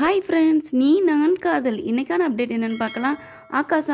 Hi friends நீ நான் காதல். இன்னைக்கான அப்டேட் என்னென்னு பார்க்கலாம். ஆகாஷ்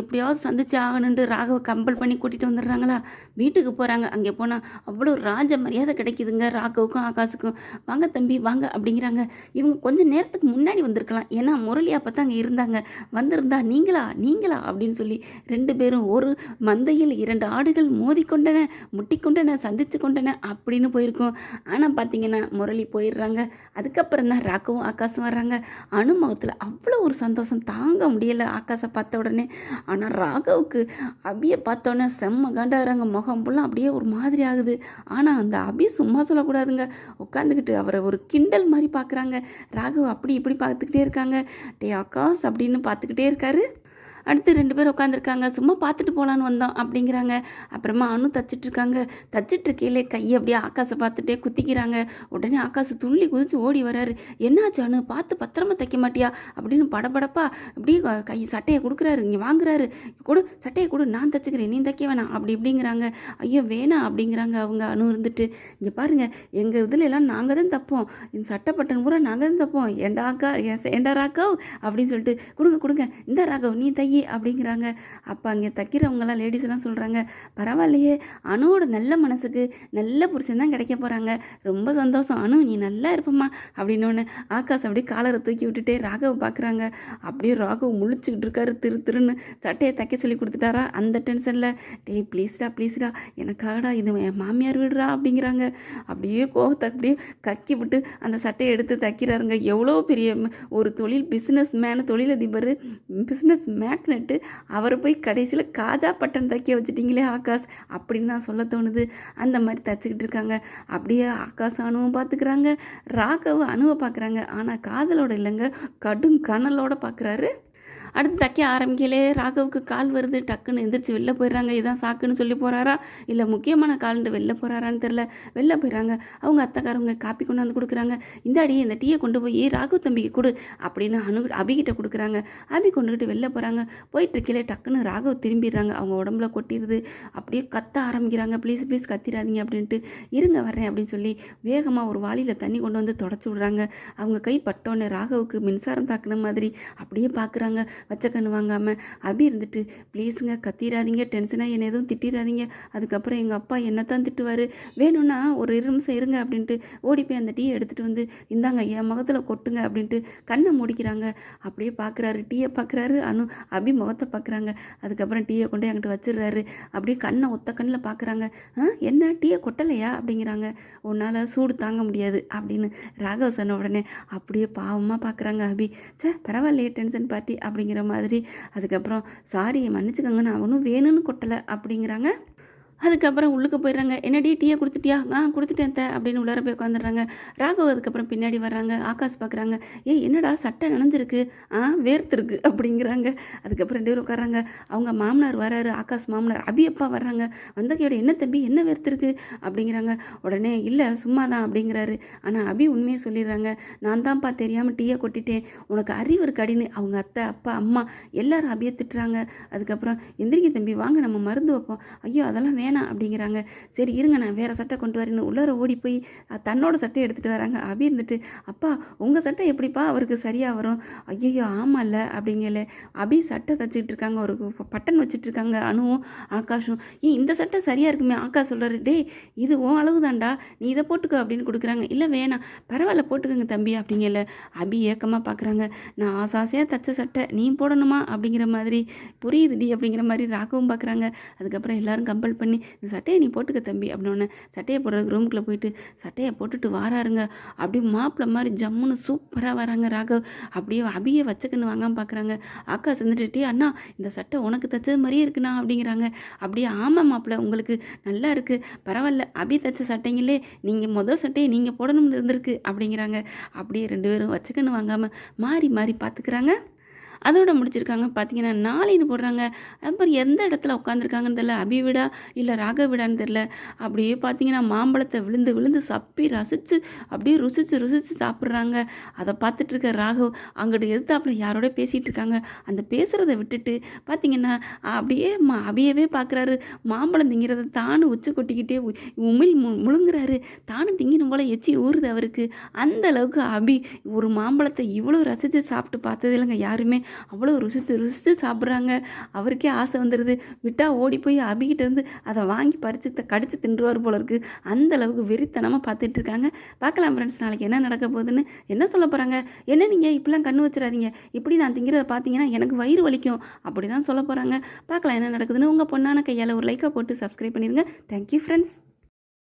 எப்படியாவது சந்திச்சு ஆகணுன்ட்டு ராகவ கம்பல் பண்ணி கூட்டிகிட்டு வந்துடுறாங்களா? வீட்டுக்கு போகிறாங்க அங்கே போனால் அவ்வளோ ராஜ மரியாதை கிடைக்குதுங்க ராகவுக்கும் ஆகாஷுக்கும். வாங்க தம்பி வாங்க அப்படிங்கிறாங்க. இவங்க கொஞ்சம் நேரத்துக்கு முன்னாடி வந்திருக்கலாம். ஏன்னா முரளி அப்போ தான் அங்கே இருந்தாங்க. வந்திருந்தா நீங்களா? நீங்களா? அப்படின்னு சொல்லி ரெண்டு பேரும் ஒரு மந்தையில் இரண்டு ஆடுகள் மோதிக்கொண்டன முட்டிக்கொண்டன சந்தித்து கொண்டன அப்படின்னு போயிருக்கோம். ஆனால் பார்த்தீங்கன்னா முரளி போயிடுறாங்க. அதுக்கப்புறம் தான் ராகவும் ஆகாசும் வர்றாங்க. அணு முகத்தில் அவ்வளோ ஒரு சந்தோஷம். தாங்க முடியலை ஆகாசை பார்த்த உடனே. ஆனால் ராகவுக்கு அபியை பார்த்தோன்னே செம்ம காண்டாகிறாங்க முகம் ஃபுல்லாக அப்படியே ஒரு மாதிரி ஆகுது. ஆனால் அந்த அபி சும்மா சொல்லக்கூடாதுங்க. உட்காந்துக்கிட்டு அவரை ஒரு கிண்டல் மாதிரி பார்க்குறாங்க. ராகவ் அப்படி இப்படி பார்த்துக்கிட்டே இருக்காங்க. டே ஆகாஷ் அப்படின்னு பார்த்துக்கிட்டே இருக்காரு. அடுத்து ரெண்டு பேர் உட்காந்துருக்காங்க. சும்மா பார்த்துட்டு போகலான்னு வந்தோம். அப்படிங்கிறாங்க. அப்புறமா அணு தச்சிட்டு இருக்காங்க தச்சிட்டு இருக்கையிலே கையை அப்படியே ஆகாசை பார்த்துட்டே குத்திக்கிறாங்க. உடனே ஆகாசு துள்ளி குதிச்சு ஓடி வராரு. என்னாச்சு அணு பார்த்து பத்திரமா தைக்க மாட்டியா? அப்படின்னு படபடப்பா அப்படியே கை சட்டையை கொடுக்குறாரு. இங்கே வாங்குறாரு. கொடு. சட்டையை கொடு. நான் தச்சுக்கிறேன். நீ தைக்க வேணாம். அப்படி இப்படிங்கிறாங்க. ஐயோ வேணாம் அப்படிங்கிறாங்க அவங்க அணு இருந்துட்டு. இங்கே பாருங்க. எங்கள் இதில் எல்லாம் நாங்கள் தான் தப்போம். இந்த சட்டை பட்டன் பூரா நாங்கள் தான் தப்போம். ஏண்டா அக்கா? ஏண்டா ராகவ்? அப்படின்னு சொல்லிட்டு கொடுங்க கொடுங்க. இந்த ராகவ் நீ தைய. அப்படிங்கிறாங்க. அப்போ அங்கே தைக்கிறவங்கலாம் லேடிஸ்லாம் சொல்கிறாங்க பரவாயில்லையே அணுவோட நல்ல மனசுக்கு நல்ல புருஷன் தான் கிடைக்க போகிறாங்க ரொம்ப சந்தோஷம். அணு நீ நல்லா இருப்பம்மா அப்படின்னோடனே ஆகாஷ் அப்படியே காலரை தூக்கி விட்டுட்டே ராகவை பார்க்குறாங்க அப்படியே ராகவ் முழிச்சுக்கிட்டு இருக்காரு திரு திருன்னு சட்டையை தைக்க சொல்லி கொடுத்துட்டாரா அந்த டென்ஷனில் டேய் ப்ளீஸ்டா ப்ளீஸ்டா எனக்காகடா இது என் மாமியார் விடுறா அப்படிங்கிறாங்க. அப்படியே கோவத்தை அப்படியே கக்கி விட்டு அந்த சட்டையை எடுத்து தைக்கிறாருங்க. எவ்வளோ பெரிய ஒரு தொழில் பிஸ்னஸ் மேனு தொழிலதிபர் பிஸ்னஸ் மேன் நட்டு அவரை போய் கடைசியில் காஜா பட்டன் தைக்க வச்சுட்டிங்களே ஆகாஷ் அப்படின்னு தான் சொல்ல தோணுது. அந்த மாதிரி தச்சுக்கிட்டு இருக்காங்க. அப்படியே ஆகாஷ் அணுவும் பார்த்துக்கிறாங்க ராகவ் அணுவை பார்க்குறாங்க ஆனால் காதலோட இல்லைங்க கடும் கனலோட பார்க்குறாரு அடுத்து தைக்க ஆரம்பிக்கலே. ராகவுக்கு கால் வருது. டக்குன்னு எந்திரிச்சு வெளில போயிடுறாங்க. இதான் சாக்குன்னு சொல்லி போகிறாரா இல்லை முக்கியமான கால்ன்ட்டு வெளில போகிறாரான்னு தெரில வெளில போயிடுறாங்க. அவங்க அத்தைக்காரவங்க காப்பி கொண்டு வந்து கொடுக்குறாங்க. இந்த அடி இந்த டீயை கொண்டு போய் ராகவ் தம்பிக்கு கொடு அப்படின்னு அனு அபிகிட்ட கொடுக்குறாங்க. அபி கொண்டுக்கிட்டு வெளில போகிறாங்க போயிட்டு இருக்கையிலே டக்குன்னு ராகவ் திரும்பிடுறாங்க. அவங்க உடம்புல கொட்டிடுது. அப்படியே கத்த ஆரம்பிக்கிறாங்க. ப்ளீஸ் ப்ளீஸ் கத்திராதீங்க அப்படின்ட்டு. இருங்க வர்றேன் அப்படின்னு சொல்லி வேகமாக ஒரு வாளியில் தண்ணி கொண்டு வந்து தொடச்சி விட்றாங்க. அவங்க கை பட்டோன்னே ராகவுக்கு மின்சாரம் தாக்குன மாதிரி அப்படியே பார்க்குறாங்க வச்ச கண்ணு வாங்காமல் அபி இருந்துட்டு ப்ளீஸுங்க கத்திராதீங்க டென்ஷனாக என்னை எதுவும் திட்டிடாதீங்க அதுக்கப்புறம் எங்கள் அப்பா என்னத்தான் திட்டுவார். வேணும்னா ஒரு இரு நிமிஷம் இருங்க அப்படின்ட்டு ஓடி போய் அந்த டீயை எடுத்துகிட்டு வந்து இந்தாங்க என் முகத்தில் கொட்டுங்க அப்படின்ட்டு கண்ணை முடிக்கிறாங்க. அப்படியே பார்க்குறாரு டீயை பார்க்குறாரு அனு அபி முகத்தை பார்க்குறாங்க அதுக்கப்புறம் டீயை கொண்டு என்கிட்ட வச்சிடுறாரு. அப்படியே கண்ணை ஒத்த கண்ணில் பார்க்குறாங்க ஆ என்ன? டீயை கொட்டலையா? அப்படிங்கிறாங்க. உன்னால் சூடு தாங்க முடியாது அப்படின்னு ராகவ் சொன்ன உடனே அப்படியே பாவமாக பார்க்குறாங்க அபி. சே பரவாயில்லையே டென்ஷன் பார்ட்டி அப்படிங்கிற மாதிரி. அதுக்கப்புறம் சாரி மன்னிச்சுக்கோங்க நான் ஒன்றும் வேணும்னு கொட்டலை அப்படிங்கிறாங்க. அதுக்கப்புறம் உள்ளுக்கு போயிடுறாங்க. என்னடி டீயை கொடுத்துட்டியா? ஆ கொடுத்துட்டேன் த அப்படின்னு உள்ளார போய் உட்காந்துடுறாங்க. ராகவ் அதுக்கப்புறம் பின்னாடி வர்றாங்க. ஆகாஷ் பார்க்குறாங்க. ஏ என்னடா சட்டை நினைஞ்சிருக்கு? ஆ வேர்த்துருக்கு. அப்படிங்கிறாங்க. அதுக்கப்புறம் ரெண்டு பேரும் உட்காராங்க அவங்க மாமனார் வராரு ஆகாஷ் மாமனார் அபியப்பா வர்றாங்க. வந்தகையோட என்ன தம்பி? என்ன வேர்த்துருக்கு? அப்படிங்கிறாங்க. உடனே இல்லை சும்மா தான் அப்படிங்கிறாரு. ஆனால் அபி உண்மையை சொல்லிடுறாங்க. நான் தான்ப்பா தெரியாமல் டீயை கொட்டிட்டேன். உனக்கு அறிவு இருக்கடின்னு அவங்க அத்தை அப்பா அம்மா எல்லாரும் அபியை திட்டுறாங்க. அதுக்கப்புறம் எந்திரிக்க தம்பி வாங்க. நம்ம மருந்து வைப்போம். ஐயோ அதெல்லாம் வேணும். அப்படிங்கிறாங்க. சரி இருங்க நான் வேறு சட்டை கொண்டு வரேன்னு உள்ளார ஓடி போய் தன்னோட சட்டையை எடுத்துகிட்டு வராங்க. அபி இருந்துட்டு அப்பா உங்கள் சட்டை எப்படிப்பா அவருக்கு சரியாக வரும்? ஐயோ ஆமாம்ல அப்படிங்கல. அபி சட்டை தச்சுக்கிட்டு இருக்காங்க. ஒரு பட்டன் வச்சுட்டு இருக்காங்க அணுவும் ஆகாஷும். ஏன் இந்த சட்டை சரியாக இருக்குமே? ஆகாஷ் சொல்கிறாரு டேய் இது ஓ அளவு தாண்டா நீ இதை போட்டுக்கோ அப்படின்னு கொடுக்குறாங்க. இல்லை வேணாம். பரவாயில்ல போட்டுக்கோங்க தம்பி அப்படிங்கல. அபி ஏக்கமாக பார்க்குறாங்க நான் ஆசை ஆசையாக தச்ச சட்டை நீ போடணுமா? அப்படிங்கிற மாதிரி புரியுதுடி அப்படிங்கிற மாதிரி ராகவும் பார்க்குறாங்க அதுக்கப்புறம் எல்லாரும் கம்பல் பண்ணி இந்த சட்டையை நீ போட்டுக்க தம்பி அப்படின்னோடனே சட்டையை போடுறதுக்கு ரூமுக்குள்ளே போயிட்டு சட்டையை போட்டுட்டு வாராருங்க. அப்படியே மாப்பிள்ளை மாதிரி ஜம்முன்னு சூப்பராக வராங்க ராகவ். அப்படியே அபியை வச்சுக்கன்னு வாங்காமல் பார்க்குறாங்க அக்கா செஞ்சுட்டு அண்ணா இந்த சட்டை உனக்கு தைச்சது மாதிரியே இருக்குண்ணா அப்படிங்கிறாங்க. அப்படியே ஆமாம் மாப்பிள்ளை உங்களுக்கு நல்லா இருக்குது பரவாயில்ல அபி தைச்ச சட்டைங்களே நீங்கள் மொதல் சட்டையை நீங்கள் போடணும்னு இருந்திருக்கு அப்படிங்கிறாங்க. அப்படியே ரெண்டு பேரும் வச்சுக்கன்னு வாங்காமல் மாறி மாறி பார்த்துக்கிறாங்க அதோட முடிச்சிருக்காங்க. பார்த்தீங்கன்னா நாளைன்னு போடுறாங்க. அப்புறம் எந்த இடத்துல உட்காந்துருக்காங்கன்னு தெரில அபிவிடா இல்லை ராகவிடான்னு தெரில அப்படியே பார்த்தீங்கன்னா மாம்பழத்தை விழுந்து விழுந்து சப்பி ரசித்து அப்படியே ருசித்து ருசித்து சாப்பிட்றாங்க. அதை பார்த்துட்டு இருக்க ராகவ் அங்கிட்டு எதிர்த்தாப்புல யாரோட பேசிகிட்டு இருக்காங்க? அந்த பேசுகிறத விட்டுட்டு பார்த்தீங்கன்னா அப்படியே மா அபியவே பார்க்குறாரு மாம்பழம் திங்கிறத தானும் உச்சி கொட்டிக்கிட்டே உ- உமிழ் மு முழுங்குறாரு. தானும் திங்கினும் போல் எச்சி ஊறுது அவருக்கு. அந்த அளவுக்கு அபி ஒரு மாம்பழத்தை இவ்வளோ ரசித்து சாப்பிட்டு பார்த்தது இல்லைங்க யாருமே. அவ்வளோ ருசித்து ருசித்து சாப்பிட்றாங்க. அவருக்கே ஆசை வந்துடுது விட்டால் ஓடி போய் அபிகிட்ட இருந்து அதை வாங்கி பறித்து த- கடிச்சு தின்றுவார் போல இருக்குது அந்த அளவுக்கு வெறித்தனமாக பார்த்துட்டு இருக்காங்க. பார்க்கலாம் ஃப்ரெண்ட்ஸ் நாளைக்கு என்ன நடக்க போகுதுன்னு. என்ன சொல்ல போகிறாங்க என்ன நீங்கள் இப்படிலாம் கண்ணு வச்சிடாதீங்க. இப்படி நான் திங்கிறத பார்த்தீங்கன்னா எனக்கு வயிறு வலிக்கும். அப்படி தான் சொல்ல போகிறாங்க பார்க்கலாம் என்ன நடக்குதுன்னு உங்கள் பொண்ணான கையால் ஒரு லைக்கை போட்டு சப்ஸ்கிரைப் பண்ணிடுங்க தேங்க்யூ ஃப்ரெண்ட்ஸ்